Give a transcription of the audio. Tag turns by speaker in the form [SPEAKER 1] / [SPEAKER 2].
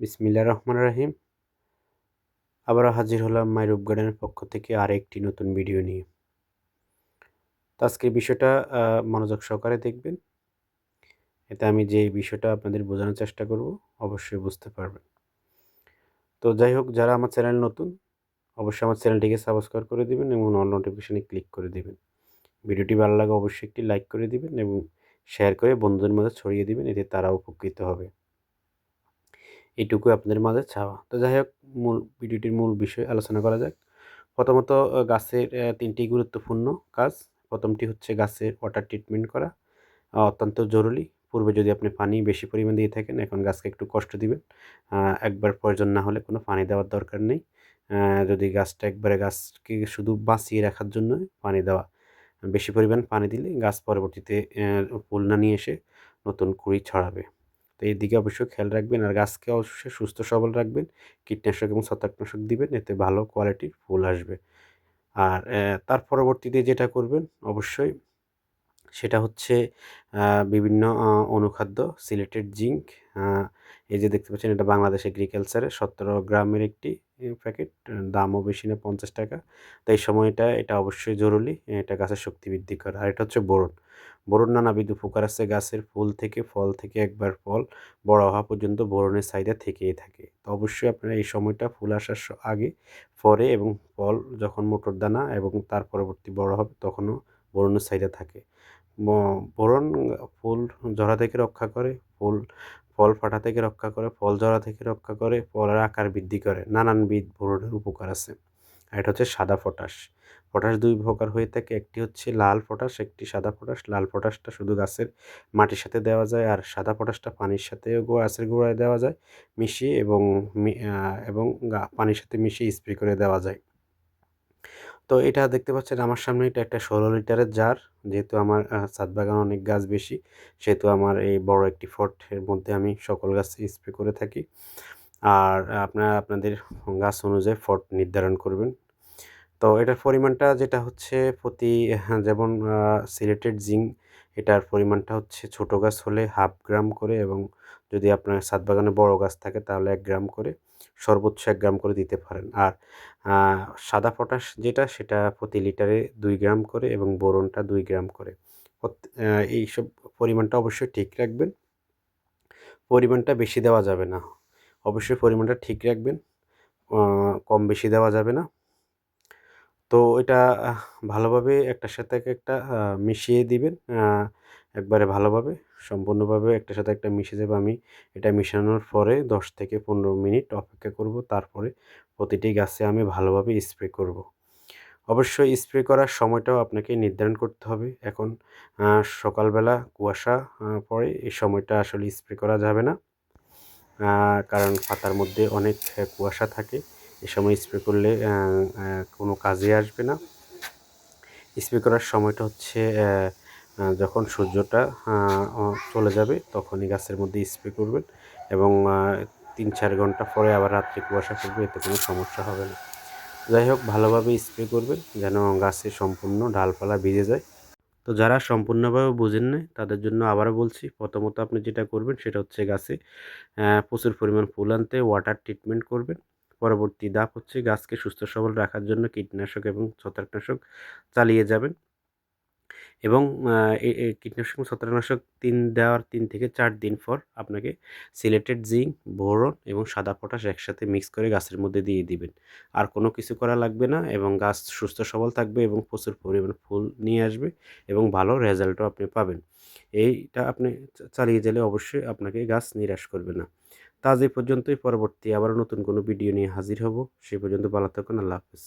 [SPEAKER 1] বিসমিল্লা রহমান রাহিম। আবারও হাজির হলাম মাইরুপ গার্ডেনের পক্ষ থেকে আর একটি নতুন ভিডিও নিয়ে। আজকের বিষয়টা মনোযোগ সহকারে দেখবেন। এতে আমি যে বিষয়টা আপনাদের বোঝানোর চেষ্টা করব, অবশ্যই বুঝতে পারবেন। তো যাই হোক, যারা আমার চ্যানেল নতুন, অবশ্যই আমার চ্যানেলটিকে সাবস্ক্রাইব করে দিবেন এবং অল নোটিফিকেশানে ক্লিক করে দেবেন। ভিডিওটি ভালো লাগে অবশ্যই একটি লাইক করে দিবেন এবং শেয়ার করে বন্ধুদের মধ্যে ছড়িয়ে দিবেন, এতে তারা উপকৃত হবে। এইটুকু আপনাদের মাঝে চাওয়া। তো যাই হোক, মূল ভিডিওটির মূল বিষয় আলোচনা করা যাক। প্রথমত গাছের তিনটি গুরুত্বপূর্ণ কাজ। প্রথমটি হচ্ছে গাছের ওয়াটার ট্রিটমেন্ট করা অত্যন্ত জরুরি। পূর্বে যদি আপনি পানি বেশি পরিমাণ দিয়ে থাকেন, এখন গাছকে একটু কষ্ট দিবেন। একবার প্রয়োজন না হলে কোনো পানি দেওয়ার দরকার নেই। যদি গাছটা একবারে গাছকে শুধু বাঁচিয়ে রাখার জন্য পানি দেওয়া, বেশি পরিমাণ পানি দিলে গাছ পরবর্তীতে ফুল না নিয়ে এসে নতুন কুড়ি ছড়াবে। তো এই দিকে অবশ্যই খেয়াল রাখবেন আর গাছকে অবশ্যই সুস্থ সবল রাখবেন। কীটনাশক এবং ছত্রাকনাশক দিবেন, এতে ভালো কোয়ালিটির ফুল আসবে। আর তার পরবর্তীতে যেটা করবেন, অবশ্যই সেটা হচ্ছে বিভিন্ন অনুখাদ্য, সিলেটেড জিঙ্ক এই যে দেখতে পাচ্ছেন এটা বাংলাদেশ এগ্রিকালচারে সতেরো গ্রামের একটি প্যাকেট, দামও বেশি না পঞ্চাশ টাকা। তো এই সময়টা এটা অবশ্যই জরুরি, এটা গাছের শক্তি বৃদ্ধি করে। আর এটা হচ্ছে বোরন। বোরন নানাবিধ উপকার আছে গাছের ফুল থেকে, ফল থেকে, একবার ফল বড় হওয়া পর্যন্ত বোরনের চাহিদা থেকেই থাকে। তো অবশ্যই আপনারা এই সময়টা ফুল আসার আগে পরে এবং ফল যখন মোটর দানা এবং তার পরবর্তী বড় হবে তখনও বোরনের চাহিদা থাকে। বোরন ফুল ঝরা থেকে রক্ষা করে, ফুল, ফল ফাটা থেকে রক্ষা করে, ফল ঝরা থেকে রক্ষা করে, ফলের আকার বৃদ্ধি করে। নানানবিধ বোরনের উপকার আছে। আর এটা হচ্ছে সাদা পটাশ পটাশ দুই প্রকার হয়ে থাকে। একটি হচ্ছে লাল পটাশ একটি সাদা পটাশ লাল পটাশটা শুধু গাছের মাটির সাথে দেওয়া যায় আর সাদা পটাশটা পানির সাথেও গাছের গোড়ায় দেওয়া যায়, মিশিয়ে এবং এবং পানির সাথে মিশিয়ে স্প্রে করে দেওয়া যায়। তো এটা দেখতে পাচ্ছেন আমার সামনে এটা একটা ষোলো লিটারের জার যেহেতু আমার ছাদ বাগান অনেক গাছ বেশি সেহেতু আমার এই বড় একটি ফটের মধ্যে আমি সকল গাছ স্প্রে করে থাকি। আর আপনারা আপনাদের গাছ অনুযায়ী ফট নির্ধারণ করবেন। তো এটার পরিমাণটা যেটা হচ্ছে প্রতি হ্যাঁ, যেমন সিলেটেড জিঙ্ক এটার পরিমাণটা হচ্ছে ছোট গাছ হলে হাফ গ্রাম করে এবং যদি আপনার ছাদ বাগানে বড় গাছ থাকে তাহলে এক গ্রাম করে। সর্বোচ্চ এক গ্রাম করে দিতে পারেন। আর সাদা পটাশ যেটা, সেটা প্রতি লিটারে দুই গ্রাম করে এবং বোরনটা দুই গ্রাম করে। এইসব পরিমাণটা অবশ্যই ঠিক রাখবেন। পরিমাণটা বেশি দেওয়া যাবে না। অবশ্যই পরিমাণটা ঠিক রাখবেন। কম বেশি দেওয়া যাবে না। তো এটা ভালোভাবে একটার সাথে একটা মিশিয়ে দিবেন। একবারে ভালোভাবে, সম্পূর্ণভাবে একটার সাথে একটা মিশে যাবে আমি এটা মিশানোর পরে দশ থেকে পনেরো মিনিট অপেক্ষা করব, তারপরে প্রতিটি গাছে আমি ভালোভাবে স্প্রে করব। অবশ্যই স্প্রে করার সময়টাও আপনাকে নির্ধারণ করতে হবে। এখন সকালবেলা কুয়াশা পড়ে এই সময়টা আসলে স্প্রে করা যাবে না। কারণ পাতার মধ্যে অনেক কুয়াশা থাকে, এ সময় স্প্রে করলে কোনো কাজে আসবে না। স্প্রে করার সময়টা হচ্ছে যখন সূর্যটা চলে যাবে, তখনই গাছের মধ্যে স্প্রে করবেন এবং তিন চার ঘণ্টা পরে আবার রাত্রে কুয়াশা করবে এতে কোনো সমস্যা হবে না। যাই হোক, ভালোভাবে স্প্রে করবেন যেন গাছে সম্পূর্ণ ডালপালা ভিজে যায়। তো যারা সম্পূর্ণভাবে বুঝেন না তাদের জন্য আবারও বলছি, প্রথমত আপনি যেটা করবেন সেটা হচ্ছে গাছে প্রচুর পরিমাণ ফুল আনতে ওয়াটার ট্রিটমেন্ট করবেন। পরবর্তী ধাপ হচ্ছে গাছকে সুস্থ সবল রাখার জন্য কীটনাশক এবং ছত্রাকনাশক চালিয়ে যাবেন। এবং কীটনাশক ছত্রাকনাশক তিন দেওয়ার তিন থেকে চার দিন পর আপনাকে সিলেটেড জিঙ্ক, বোরন এবং সাদা পটাশ একসাথে মিক্স করে গাছের মধ্যে দিয়ে দিবেন। আর কোনো কিছু করা লাগবে না এবং গাছ সুস্থ, সবল থাকবে এবং প্রচুর পরিমাণ ফুল নিয়ে আসবে এবং ভালো রেজাল্টও আপনি পাবেন। এইটা আপনি চালিয়ে গেলে অবশ্যই আপনাকে গাছ নিরাশ করবে না। তা এই পর্যন্তই। পরবর্তী আবার নতুন কোনো ভিডিও নিয়ে হাজির হব। সেই পর্যন্ত ভালো থাকুন। আল্লাহ হাফেজ।